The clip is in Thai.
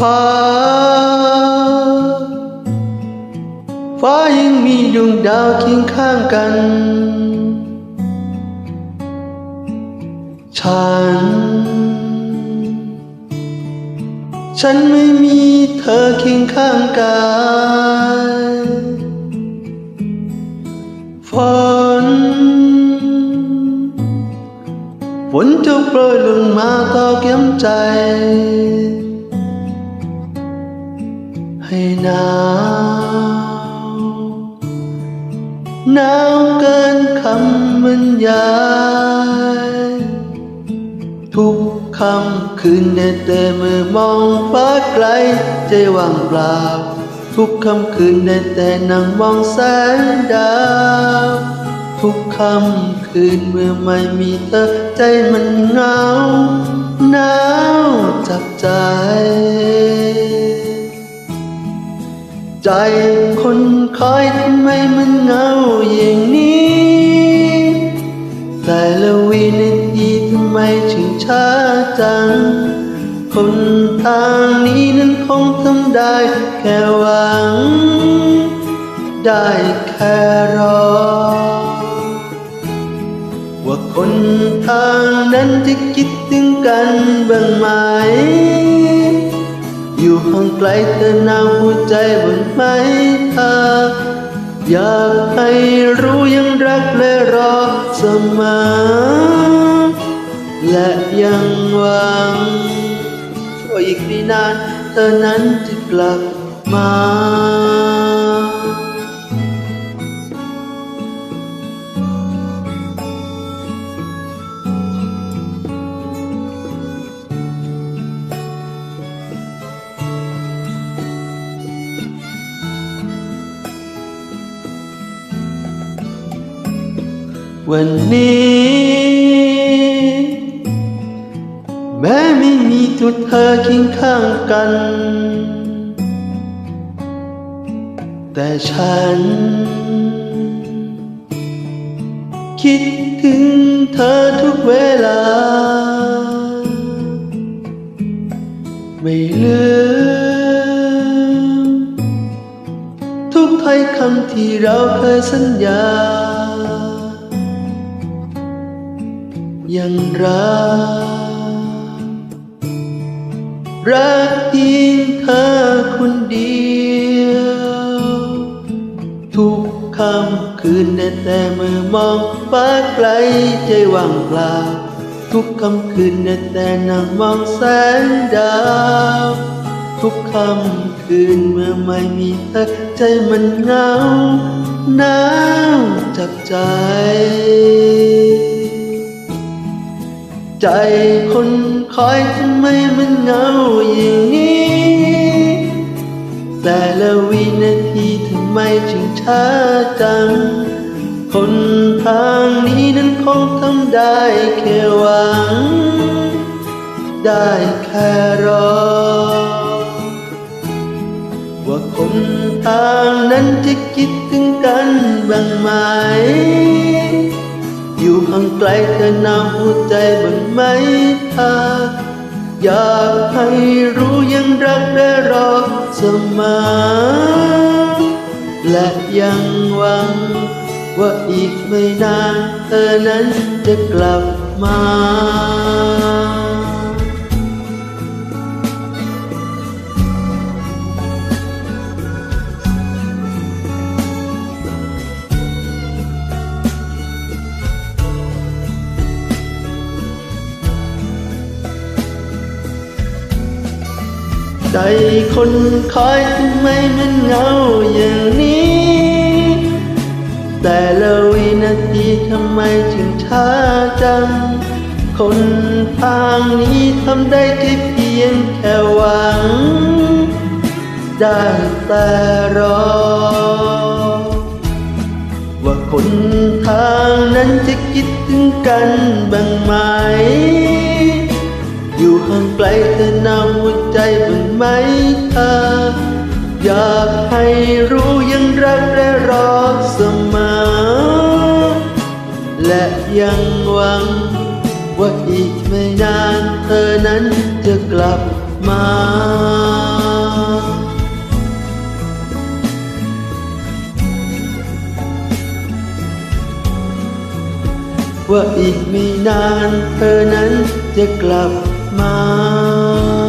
ฟ้า ฟ้ายังมีดวงดาวเคียงข้างกัน ฉัน ฉันไม่มีเธอเคียงข้างกายฝนฝนจะโปรยลงมาตอกย้ำใจ ให้หนาวหนาวเกินคำบรรยายทุกคำคืนได้แต่มือมองฟ้าไกล ใจว่างเปล่า ทุกคำคืนได้แต่นั่งมองแสงดาวทุกคำคืนเมื่อไม่มีเธอใจมันเหงาหนาวจับใจ ใจคนคอยทำไมมันเหงาอย่างนี้ แต่ละวินาทีทำไมถึงช้าจัง คนทางนี้นั้นคงทำได้แค่หวัง ได้แค่รอ ว่าคนทางนั้นจะคิดถึงกันบ้างไหม อยู่ห่างไกลเธอนาหัวใจบ้างไหมเธออยากให้รู้ยังรักและรอเสมอและยังหวังว่าอีกไม่นานเธอนั้นจะกลับมา วันนี้ แม้ไม่มีตัวเธอเคียงข้างกัน แต่ฉัน คิดถึงเธอทุกเวลา ไม่ลืมทุกถ้อยคำที่เราเคยสัญญา ยังรัก รักเพียงเธอคนเดียว ทุกคำคืนได้แต่เมื่อมองฟ้าไกลใจว่างเปล่าทุกคำคืนได้แต่นั่งมองแสงดาวทุกคำคืนเมื่อไม่มีเธอใจมันเหงาหนาวจับใจ ใจคนคอยทำไมมันเหงาอย่างนี้ แต่ละวินาทีทำไมถึงช้าจัง คนทางนี้นั้นคงทำได้แค่หวัง ได้แค่รอ ว่าคนทางนั้นจะคิดถึงกันบ้างไหม อยู่ห่างไกลเธอหนาวหัวใจบ้างไหมเธออยากให้รู้ยังรักและรอเสมอและยังหวัง ว่าอีกไม่นานเธอนั้นจะกลับมา ใจคนคอยทำไมมันเหงาอย่างนี้ แต่ละวินาทีทำไมถึงช้าจัง คนทางนี้ทำได้แค่เพียงแค่หวัง ได้แต่รอ ว่าคนทางนั้นจะคิดถึงกันบ้างไหม อยู่ห่างไกลเธอนาวหัวใจบ้างไหมเธอ อยากให้รู้ยังรักและรอเสมอ และยังหวัง ว่าอีกไม่นานเธอนั้นจะกลับมาว่าอีกไม่นานเธอนั้นจะกลับ มา